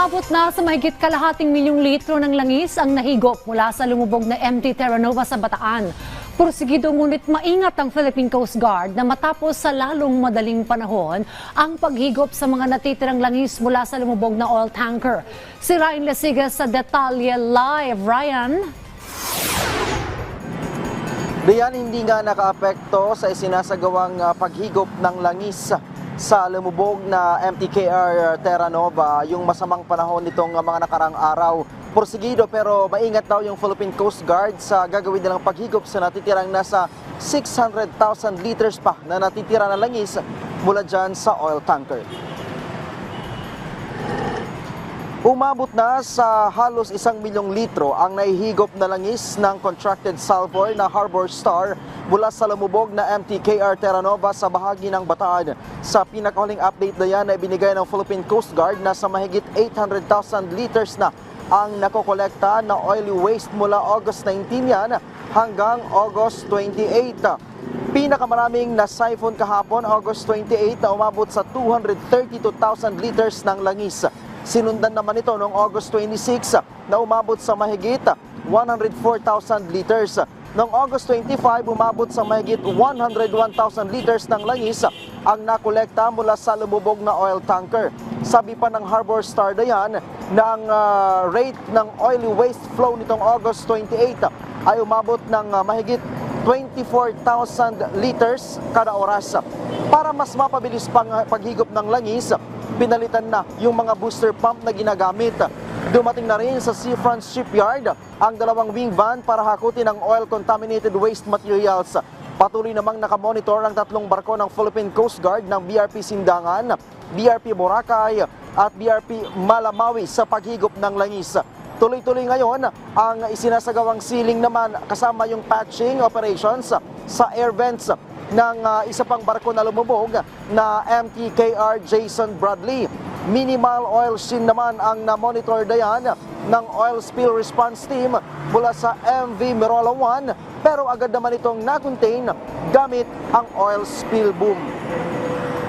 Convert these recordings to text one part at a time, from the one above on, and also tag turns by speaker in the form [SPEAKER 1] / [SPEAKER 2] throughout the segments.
[SPEAKER 1] Umaabot na sa mahigit kalahating milyong litro ng langis ang nahigop mula sa lumubog na MT Terra Nova sa Bataan. Porsigido ngunit maingat ang Philippine Coast Guard na matapos sa lalong madaling panahon ang paghigop sa mga natitirang langis mula sa lumubog na oil tanker. Si Ryan Lesigas sa Detalye Live. Ryan?
[SPEAKER 2] Diyan hindi nga nakaapekto sa isinasagawang ah, paghigop ng langis sa lumubog na MTKR Terra Nova yung masamang panahon nitong ah, mga nakarang araw. Porsigido pero maingat daw yung Philippine Coast Guard sa gagawin nilang paghigop sa natitirang nasa 600,000 liters pa na natitira na langis mula dyan sa oil tanker. Umabot na sa halos isang milyong litro ang naihigop na langis ng contracted salvor na Harbor Star mula sa lumubog na MTKR Terra Nova sa bahagi ng Bataan. Sa pinakahuling update na yan na ibinigay ng Philippine Coast Guard na sa mahigit 800,000 liters na ang nakokolekta na oily waste mula August 19 yan hanggang August 28. Pinakamaraming na-siphon kahapon, August 28, na umabot sa 232,000 liters ng langis. Sinundan naman ito noong August 26 na umabot sa mahigit 104,000 liters. Noong August 25, umabot sa mahigit 101,000 liters ng langis ang nakolekta mula sa lumubog na oil tanker. Sabi pa ng Harbor Star Dayan na ang ah, rate ng oily waste flow nitong August 28 ay umabot ng ah, mahigit 24,000 liters kada oras. Para mas mapabilis pang ah, paghigop ng langis, pinalitan na yung mga booster pump na ginagamit. Dumating na rin sa Seafront Shipyard ang dalawang wing van para hakutin ang oil-contaminated waste materials. Patuloy namang nakamonitor ang tatlong barko ng Philippine Coast Guard ng BRP Sindangan, BRP Boracay at BRP Malamawi sa paghigop ng langis. Tuloy-tuloy ngayon ang isinasagawang sealing naman kasama yung patching operations sa air vents ng ah, isa pang barko na lumubog na MTKR Jason Bradley. Minimal oil sheen naman ang na-monitor dayan ng Oil Spill Response Team mula sa MV Mirola 1 pero agad naman itong na-contain gamit ang oil spill boom.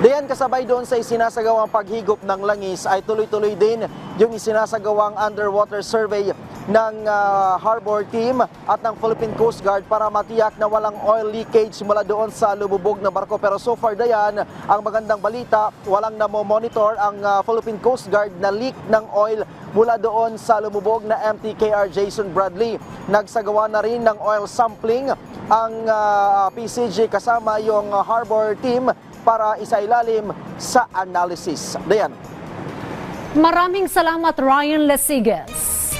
[SPEAKER 2] Diyan kasabay doon sa isinasagawang paghigop ng langis ay tuloy-tuloy din yung isinasagawang underwater survey ng ah, harbor team at ng Philippine Coast Guard para matiyak na walang oil leakage mula doon sa lumubog na barko. Pero so far dayan, ang magandang balita, walang namo-monitor ang ah, Philippine Coast Guard na leak ng oil mula doon sa lumubog na MTKR Jason Bradley. Nagsagawa na rin ng oil sampling ang ah, PCG kasama yung harbor team para isailalim sa analysis. Dayan.
[SPEAKER 1] Maraming salamat Ryan Lesigas.